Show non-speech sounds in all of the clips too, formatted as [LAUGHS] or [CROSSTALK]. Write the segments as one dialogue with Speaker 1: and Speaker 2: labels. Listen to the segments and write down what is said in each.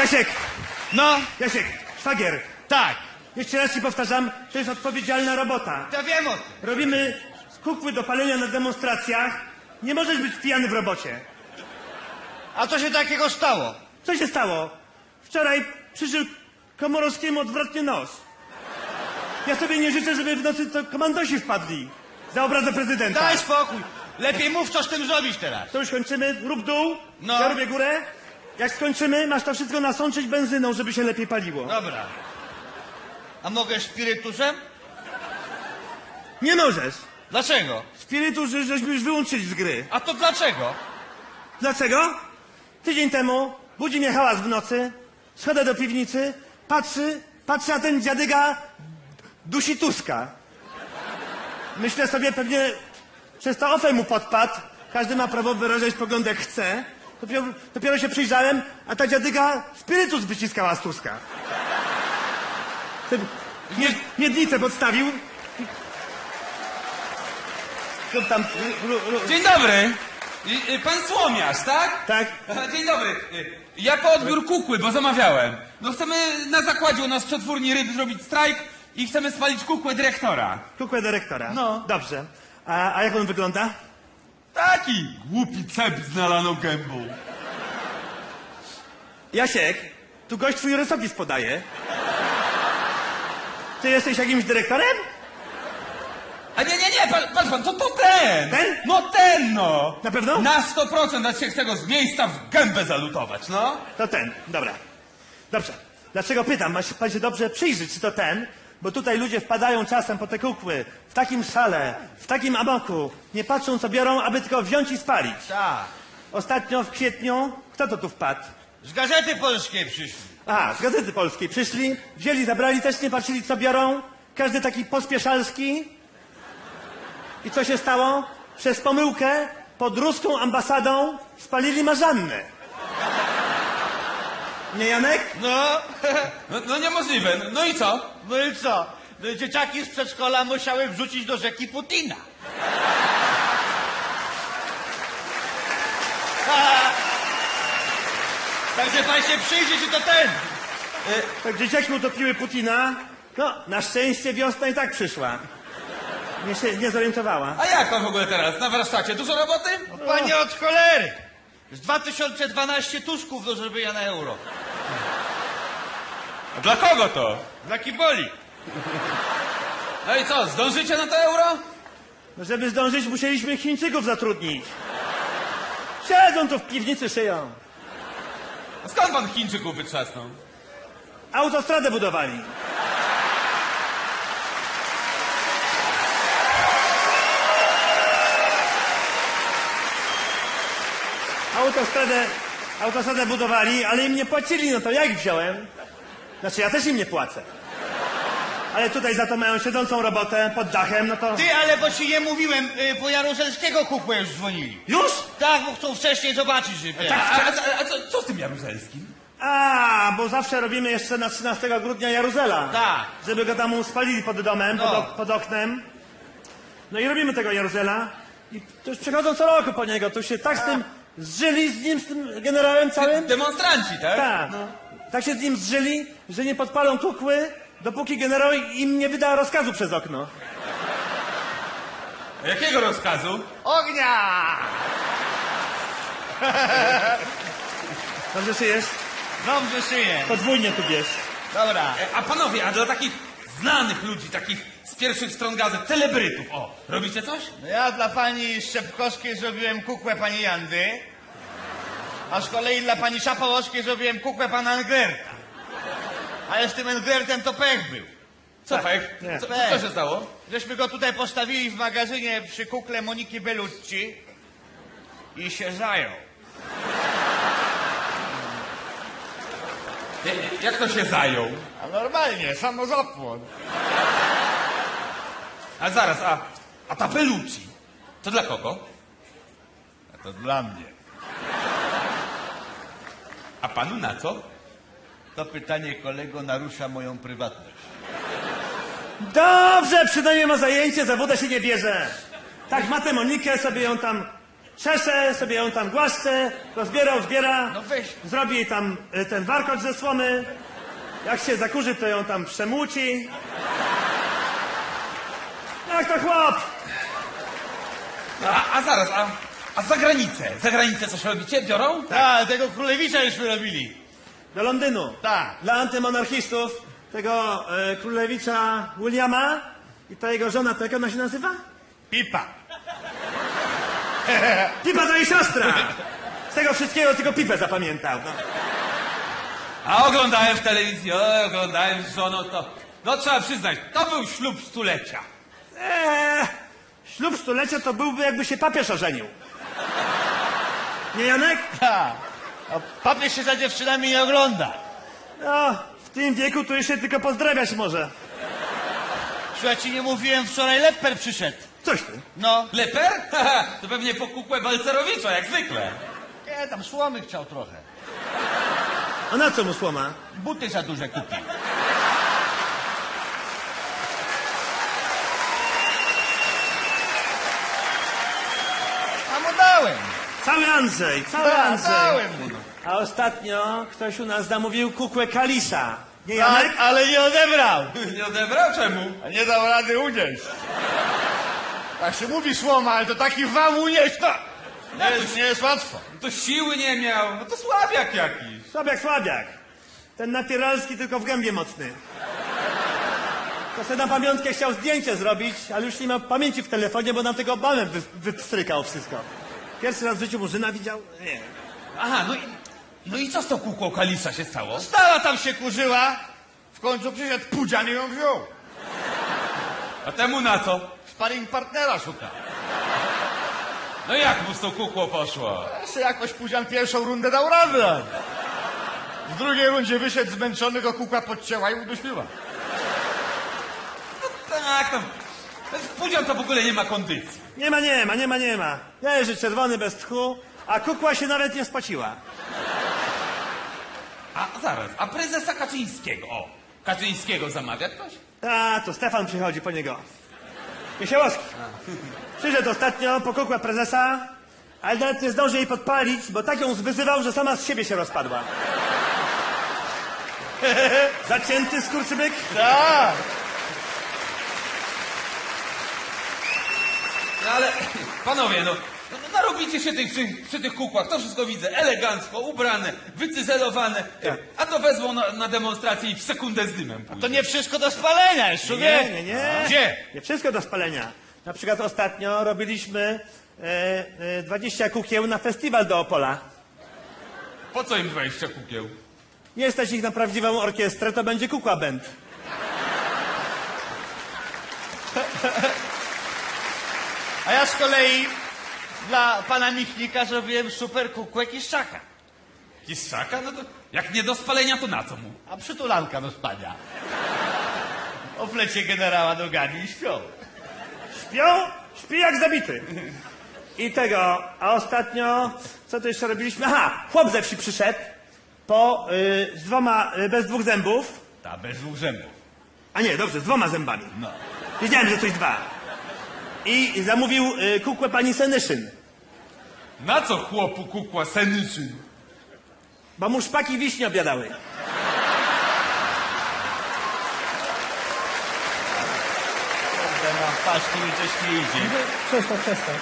Speaker 1: Jasiek,
Speaker 2: No,
Speaker 1: Jasiek, szwagier.
Speaker 2: tak.
Speaker 1: Jeszcze raz ci powtarzam, to jest odpowiedzialna robota.
Speaker 2: Ja wiem o tym.
Speaker 1: Robimy kukły do palenia na demonstracjach. Nie możesz być pijany w robocie.
Speaker 2: A co się takiego stało?
Speaker 1: Co się stało? Wczoraj przyszedł Komorowskiemu odwrotnie nos. Ja sobie nie życzę, żeby w nocy to komandosi wpadli. Za obrazę prezydenta.
Speaker 2: Daj spokój. Lepiej mów, co z tym zrobić teraz.
Speaker 1: To już kończymy. Rób dół.
Speaker 2: No.
Speaker 1: Ja robię górę. Jak skończymy, masz to wszystko nasączyć benzyną, żeby się lepiej paliło.
Speaker 2: Dobra. A mogę spirytusem?
Speaker 1: Nie możesz.
Speaker 2: Dlaczego?
Speaker 1: Spirytus że- żeśmy już wyłączyli z gry.
Speaker 2: A to dlaczego?
Speaker 1: Dlaczego? Tydzień temu budzi mnie hałas w nocy, schodzę do piwnicy, patrzy, patrzy, a ten dziadyga dusi Tuska. Myślę sobie, pewnie przez to ofę mu podpadł, każdy ma prawo wyrażać pogląd jak chce. Dopiero, dopiero się przyjrzałem, a ta dziadyga spirytus wyciskała z Tuska. Mied, miednicę podstawił. Tam,
Speaker 3: Dzień dobry. Pan Słomiarz, tak?
Speaker 1: tak?
Speaker 3: Dzień dobry. Y, Ja po odbiór kukły, bo zamawiałem. No chcemy na zakładzie u nas w przetwórni ryb zrobić strajk i chcemy spalić kukłę dyrektora.
Speaker 1: Kukłę dyrektora.
Speaker 3: No.
Speaker 1: Dobrze. A, a jak on wygląda?
Speaker 3: Taki głupi cep z nalaną gębą.
Speaker 1: Jasiek, tu gość twój rysopis podaje. Ty jesteś jakimś dyrektorem?
Speaker 3: A nie, nie, nie, pan, patrz pan, to to ten.
Speaker 1: Ten?
Speaker 3: No ten, no.
Speaker 1: Na pewno?
Speaker 3: Na 100% dać się chce go z miejsca w gębę zalutować, no.
Speaker 1: To ten, dobra. Dobrze. Dlaczego pytam? Ma się pan się dobrze przyjrzeć, czy to ten? Bo tutaj ludzie wpadają czasem po te kukły, w takim szale, w takim amoku. Nie patrzą, co biorą, aby tylko wziąć i spalić.
Speaker 2: Tak.
Speaker 1: Ostatnio w kwietniu, kto to tu wpadł?
Speaker 2: Z Gazety Polskiej przyszli.
Speaker 1: A, z Gazety Polskiej przyszli, wzięli, zabrali, też nie patrzyli, co biorą. Każdy taki pospieszalski. I co się stało? Przez pomyłkę pod ruską ambasadą spalili marzannę. Nie, Janek?
Speaker 2: No, [LAUGHS]
Speaker 3: No, no niemożliwe. No i co?
Speaker 2: no i co? No, Dzieciaki z przedszkola musiały wrzucić do rzeki Putina. [LAUGHS] Także pan się przyjrzy, czy to ten.
Speaker 1: Tak dzieciaki utopiły Putina. No, na szczęście wiosna i tak przyszła. Nie się nie zorientowała.
Speaker 3: A jak pan w ogóle teraz? Na warsztacie? Dużo roboty?
Speaker 2: Panie od cholery. Z 2012 tusków do zrobienia na euro.
Speaker 3: Dla kogo to?
Speaker 2: Dla kiboli.
Speaker 3: No i co, zdążycie na to euro?
Speaker 1: No, żeby zdążyć, musieliśmy Chińczyków zatrudnić. Siedzą tu w piwnicy, szyją.
Speaker 3: A skąd pan Chińczyków wytrzasnął?
Speaker 1: Autostradę budowali. Autostradę, autostradę budowali, ale im nie płacili, no to jak wziąłem? Znaczy ja też im nie płacę. Ale tutaj za to mają siedzącą robotę pod dachem, no to...
Speaker 2: Ty, ale bo ci nie mówiłem, y, po Jaruzelskiego kukłę już dzwonili.
Speaker 1: Już?
Speaker 2: Tak, bo chcą wcześniej zobaczyć, że
Speaker 3: A, a, a, a co, co z tym Jaruzelskim?
Speaker 1: A, bo zawsze robimy jeszcze na 13 grudnia Jaruzela.
Speaker 2: Tak.
Speaker 1: Żeby go tam spalili pod domem,
Speaker 2: No.
Speaker 1: pod, ok- pod oknem. No i robimy tego Jaruzela. I to już przychodzą co roku po niego. To się tak z tym zżyli, z nim, z tym generałem całym.
Speaker 3: Demonstranci, tak?
Speaker 1: Tak. Tak się z nim zżyli, że nie podpalą kukły, dopóki generał im nie wyda rozkazu przez okno.
Speaker 3: Jakiego rozkazu?
Speaker 2: Ognia!
Speaker 1: Dobrze szyjesz?
Speaker 2: Dobrze szyję.
Speaker 1: Podwójnie tu bierz.
Speaker 2: Dobra.
Speaker 3: E, A panowie, a dla takich znanych ludzi, takich z pierwszych stron gazet, celebrytów, o, robicie coś?
Speaker 2: No ja dla pani Szczepkowskiej zrobiłem kukłę pani Jandy, a z kolei dla pani Szapałowskiej zrobiłem kukłę pana Englerta. Ale z tym Englertem to pech był.
Speaker 3: Co,
Speaker 1: Tak.
Speaker 3: pech?
Speaker 1: Nie.
Speaker 3: Co,
Speaker 2: Pech.
Speaker 3: co się stało?
Speaker 2: Żeśmy go tutaj postawili w magazynie przy kukle Moniki Bellucci i się zajął.
Speaker 3: E, Jak to się zajął?
Speaker 2: A normalnie, samozapłon.
Speaker 3: A zaraz, a, a ta Bellucci, to dla kogo?
Speaker 2: A to dla mnie.
Speaker 3: A panu na co?
Speaker 2: To pytanie kolego narusza moją prywatność.
Speaker 1: Dobrze, przynajmniej ma zajęcie, za wodę się nie bierze. Tak, ma tę Monikę, sobie ją tam Czesze, sobie ją tam głaszcze, rozbierał, zbiera.
Speaker 2: No weź.
Speaker 1: Zrobi jej tam y, ten warkocz ze słomy. Jak się zakurzy, to ją tam przemłóci. Jak to chłop?
Speaker 3: A, a zaraz, a, a za granicę? Za granicę coś robicie? Biorą?
Speaker 2: Tak, tego królewicza już wyrobili.
Speaker 1: Do Londynu.
Speaker 2: Tak.
Speaker 1: Dla antymonarchistów tego e, królewicza Williama i ta jego żona, to jak ona się nazywa?
Speaker 2: Pipa. [LAUGHS]
Speaker 1: Pipa to jej siostra! Z tego wszystkiego tylko Pipę zapamiętał. No.
Speaker 3: A oglądałem w telewizji, o, oglądałem z żoną, to... No trzeba przyznać, to był ślub stulecia.
Speaker 1: Eee, ślub stulecia to byłby jakby się papież ożenił. Nie Janek?
Speaker 2: Tak. A papież się za dziewczynami nie ogląda.
Speaker 1: No, w tym wieku to jeszcze tylko pozdrawiać może.
Speaker 2: Słuchaj, ci nie mówiłem, wczoraj Lepper przyszedł.
Speaker 1: Coś ty.
Speaker 2: No.
Speaker 3: Leper? Haha, [LAUGHS] to pewnie po kukłę Balcerowicza, jak zwykle.
Speaker 2: Nie, tam słomy chciał trochę.
Speaker 1: A na co mu słoma?
Speaker 2: Buty za duże kupił. A mu dałem.
Speaker 1: Cały Andrzej, cały
Speaker 2: Da,
Speaker 1: Andrzej.
Speaker 2: dałem mu. no.
Speaker 1: A ostatnio ktoś u nas zamówił kukłę Kalisa. Nie Janek?
Speaker 2: ale nie odebrał. [LAUGHS]
Speaker 3: Nie odebrał? Czemu?
Speaker 2: A nie dał rady unieść. Tak się mówi słoma, ale to taki wam unieść, to nie jest, nie jest łatwo.
Speaker 3: To siły nie miał, no to słabiak jakiś.
Speaker 1: Słabiak, słabiak. Ten napieralski tylko w gębie mocny. To sobie na pamiątkę chciał zdjęcie zrobić, ale już nie ma pamięci w telefonie, bo nam tego obamem wy, wypstrykał wszystko. Pierwszy raz w życiu Murzyna widział? Nie.
Speaker 3: Aha, no i, no i co z tą kukłą Kalisa się stało?
Speaker 2: Stała tam się kurzyła, w końcu przyszedł pudzian i ją wziął.
Speaker 3: A temu na co?
Speaker 2: Sparring partnera szuka.
Speaker 3: No jak mu z tą kukłą poszło?
Speaker 2: Jeszcze jakoś pudzian pierwszą rundę dał radę. W drugiej rundzie wyszedł zmęczony, go kukła podcięła i udusiła.
Speaker 3: Tak, tam. Ten Pudzian to w ogóle nie ma kondycji.
Speaker 1: Nie ma, nie ma, nie ma, nie ma. Leży czerwony bez tchu, a kukła się nawet nie spociła.
Speaker 3: A zaraz, a prezesa Kaczyńskiego, o, Kaczyńskiego zamawia ktoś?
Speaker 1: A, to Stefan przychodzi po niego. Miesiałowski. Przyszedł ostatnio po kukłę prezesa, ale nawet nie zdąży jej podpalić, bo tak ją zwyzywał, że sama z siebie się rozpadła. [LAUGHS] Zacięty skurczybyk?
Speaker 2: Tak.
Speaker 3: No ale, panowie, no, no narobicie się tych, przy, przy tych kukłach, to wszystko widzę, elegancko, ubrane, wycyzelowane, a to wezmą na, na demonstrację i w sekundę z dymem pójdzie.
Speaker 2: To nie wszystko do spalenia jeszcze,
Speaker 1: Nie, nie, nie.
Speaker 2: Gdzie?
Speaker 1: Nie wszystko do spalenia. Na przykład ostatnio robiliśmy e, e, 20 kukieł na festiwal do Opola.
Speaker 3: Po co im 20 kukieł?
Speaker 1: Nie stać ich na prawdziwą orkiestrę, to będzie kukła band.
Speaker 2: A ja z kolei dla pana Michnika zrobiłem super kukłę Kiszczaka.
Speaker 3: Kiszczaka? No to jak nie do spalenia, to na co mu?
Speaker 2: A przytulanka do spania. O plecie generała nogami i śpią.
Speaker 1: Śpią? Śpi jak zabity. I tego, a ostatnio, co to jeszcze robiliśmy? Aha, chłop ze wsi przyszedł, po, y, z dwoma, y, bez dwóch zębów.
Speaker 2: Ta, bez dwóch zębów.
Speaker 1: A nie, dobrze, z dwoma zębami.
Speaker 2: No.
Speaker 1: Wiedziałem, że coś dwa. I zamówił y, kukłę pani Senyszyn,
Speaker 3: Na co chłopu kukła senyczyn?
Speaker 1: bo mu szpaki wiśnie obiadały.
Speaker 2: Kurde, no, paczki mi coś nie idzie.
Speaker 1: Przestań, przestań.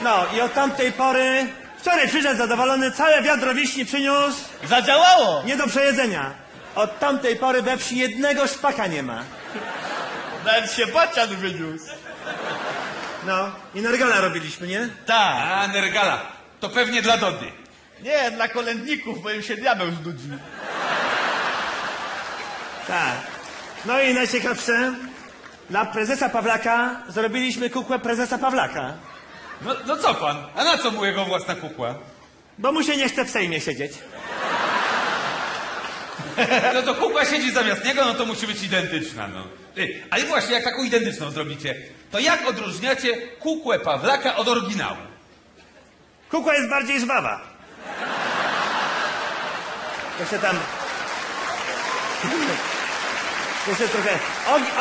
Speaker 1: No i od tamtej pory, wczoraj przyszedł zadowolony, całe wiadro wiśni przyniósł,
Speaker 2: Zadziałało!
Speaker 1: nie do przejedzenia. Od tamtej pory we wsi jednego szpaka nie ma.
Speaker 2: Nawet się bacian wyniósł.
Speaker 1: No, i nergala robiliśmy, nie?
Speaker 2: Tak.
Speaker 3: A, Nergala, to pewnie dla Dody.
Speaker 2: Nie, dla kolędników, bo im się diabeł znudził.
Speaker 1: Tak. No i najciekawsze, dla prezesa Pawlaka zrobiliśmy kukłę prezesa Pawlaka,
Speaker 3: No, no co pan? A na co mu jego własna kukła?
Speaker 1: bo mu się nie chce w Sejmie siedzieć.
Speaker 3: No to kukła siedzi zamiast niego, no to musi być identyczna, no. Ty, ale właśnie, jak taką identyczną zrobicie, to jak odróżniacie kukłę Pawlaka od oryginału?
Speaker 1: Kukła jest bardziej żwawa. To się tam... Jeszcze trochę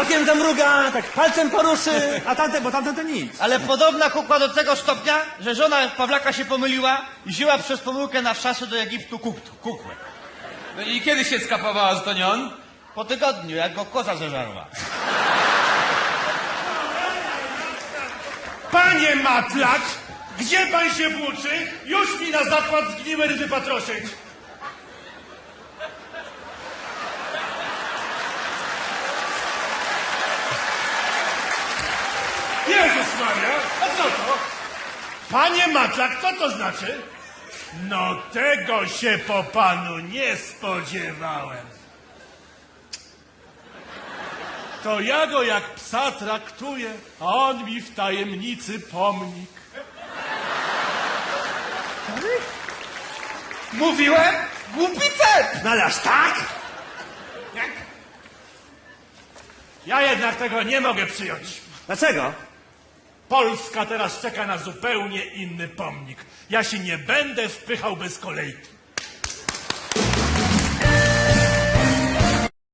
Speaker 1: okiem zamruga, tak palcem poruszy, a tamten, bo tamten to nic.
Speaker 2: Ale podobna kukła do tego stopnia, że żona Pawlaka się pomyliła i wzięła przez pomyłkę na wszasy do Egiptu kuk- kukłę.
Speaker 3: No i kiedy się skapowała, że to nie on?
Speaker 2: Po tygodniu, jak go koza zeżarła.
Speaker 4: Panie Matlak, gdzie pan się włóczy? Już mi na zakład zgniłe ryby patroszyć. Jezus Maria, a co to? Panie Matlak, co to znaczy? No tego się po panu nie spodziewałem. To ja go jak psa traktuję, a on mi w tajemnicy pomnik.
Speaker 3: Mówiłem? Głupice!
Speaker 1: No ale aż tak?
Speaker 4: Ja jednak tego nie mogę przyjąć.
Speaker 1: Dlaczego?
Speaker 4: Polska teraz czeka na zupełnie inny pomnik. Ja się nie będę wpychał bez kolejki.